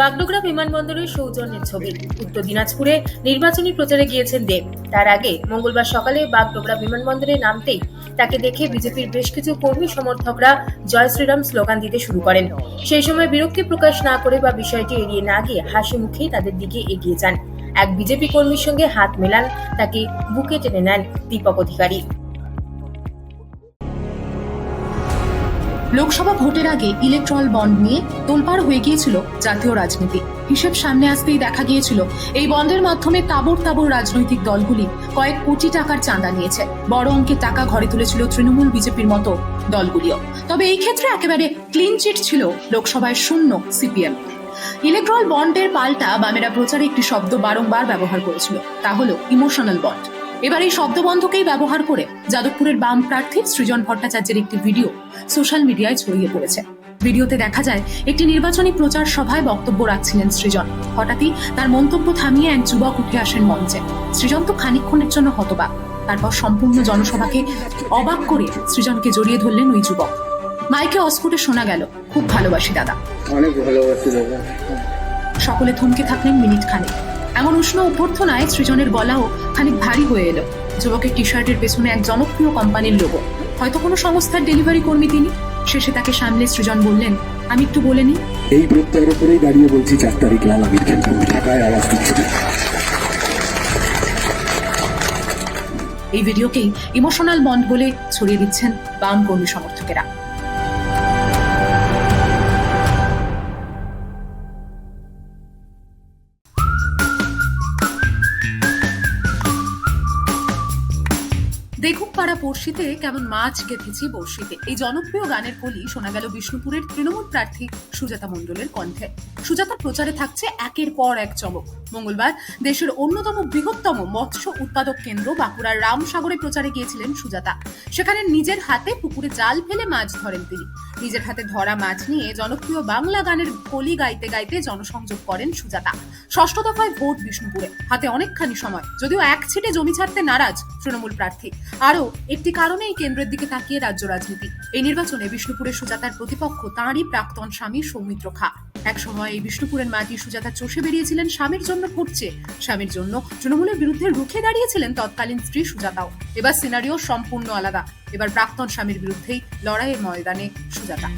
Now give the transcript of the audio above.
বাগডোগরা বিমানবন্দরের সৌজন্যের ছবি। উত্তর দিনাজপুরে নির্বাচনী প্রচারে গিয়েছেন দেব। তার আগে মঙ্গলবার সকালে বাগডোগরা বিমানবন্দরে নামতেই তাকে দেখে বিজেপির বেশ কিছু কর্মী সমর্থকরা জয় শ্রীরাম স্লোগান দিতে শুরু করেন। সেই সময় বিরক্তি প্রকাশ না করে বা বিষয়টি এড়িয়ে না গিয়ে হাসি মুখেই তাদের দিকে এগিয়ে যান। এক বিজেপি কর্মীর সঙ্গে হাত মেলান তাকে বুকে টেনে নেন দীপক অধিকারী। লোকসভা ভোটের আগে ইলেকট্রাল বন্ড নিয়ে তোলপাড় হয়ে গিয়েছিল জাতীয় রাজনীতি। হিসেব সামনে আসতেই দেখা গিয়েছিল, এই বন্ডের মাধ্যমে তাবর তাবর রাজনৈতিক দলগুলি কয়েক কোটি টাকার চাঁদা নিয়েছে। বড় অঙ্কের টাকা ঘরে তুলেছিল তৃণমূল বিজেপির মতো দলগুলিও। তবে এই ক্ষেত্রে একেবারে ক্লিন চিট ছিল লোকসভায় শূন্য সিপিএম। ইলেকট্রাল বন্ডের পাল্টা বামেরা প্রচারে একটি শব্দ বারংবার ব্যবহার করেছিল, তা হলো ইমোশনাল বন্ড এবার এই শব্দবন্ধকেই ব্যবহার করে যাদবপুরের বাম প্রার্থী সৃজন ভট্টাচার্যের একটি ভিডিও সোশ্যাল মিডিয়ায় ছড়িয়ে পড়েছে। ভিডিওতে দেখা যায় একটি নির্বাচনী প্রচার সভায় বক্তব্য রাখছিলেন সৃজন। হঠাৎই তার মন্তব্য থামিয়ে এক যুবক উঠে আসেন মঞ্চে। সৃজন তো খানিকক্ষণের জন্য হতবাক। তারপর সম্পূর্ণ জনসভাকে অবাক করে সৃজনকে জড়িয়ে ধরলেন ওই যুবক। মাইকে অস্ফুটে শোনা গেল খুব ভালোবাসি দাদা। অনেক ভালোবাসি দাদা। সকলে থমকে থাকলেন মিনিট খানেক এমন উষ্ণ অভ্যর্থনায় সৃজনের গলাও খানিক ভারী হয়ে এলো। যুবকের টি শার্টের পেছনে এক জনপ্রিয় কোম্পানির লোগো হয়তো কোনো সংস্থার ডেলিভারি কর্মী তিনি। শেষে তাকে সামলে সৃজন বললেন আমি একটু বলে নিই। এই প্রত্যয়ের উপরেই দাঁড়িয়ে বলছি চার তারিখ লাল আবির খেলব ঢাকায় আওয়াজ দিচ্ছি এই ভিডিওকেই ইমোশনাল বন্ড বলে ছড়িয়ে দিচ্ছেন বাম কর্মী সমর্থকেরা। দেখুক পাড়া পড়শিতে কেমন মাছ গেঁথেছি বড়শিতে। এই জনপ্রিয় গানের কলি শোনা গেল বিষ্ণুপুরের তৃণমূল প্রার্থী সুজাতা মণ্ডলের কণ্ঠে। সুজাতা প্রচারে থাকছে একের পর এক চমক। মঙ্গলবার দেশের অন্যতম বৃহত্তম মৎস্য উৎপাদক কেন্দ্র বাঁকুড়ার রামসাগরে প্রচারে গিয়েছিলেন সুজাতা। সেখানে নিজের হাতে পুকুরে জাল ফেলে মাছ ধরেন তিনি। নিজের হাতে ধরা মাছ নিয়ে জনপ্রিয় বাংলা গানের কলি গাইতে গাইতে জনসংযোগ করেন সুজাতা। ষষ্ঠ দফায় ভোট বিষ্ণুপুরে। হাতে অনেকখানি সময়। যদিও এক ছিটে জমি ছাড়তে নারাজ তৃণমূল প্রার্থী। আরও একটি কারণে এই কেন্দ্রের দিকে তাকিয়ে রাজ্য রাজনীতি। এই নির্বাচনে বিষ্ণুপুরের সুজাতার প্রতিপক্ষ তাঁরই প্রাক্তন স্বামী সৌমিত্র খা। এক সময় এই বিষ্ণুপুরের মাটি সুজাতা চষে বেরিয়েছিলেন স্বামীর জন্য ঘুরছে। স্বামীর জন্য তৃণমূলের বিরুদ্ধে রুখে দাঁড়িয়েছিলেন তৎকালীন স্ত্রী সুজাতাও। এবার সিনারিও সম্পূর্ণ আলাদা। এবার প্রাক্তন স্বামীর বিরুদ্ধেই লড়াইয়ের ময়দানে সুজাতা।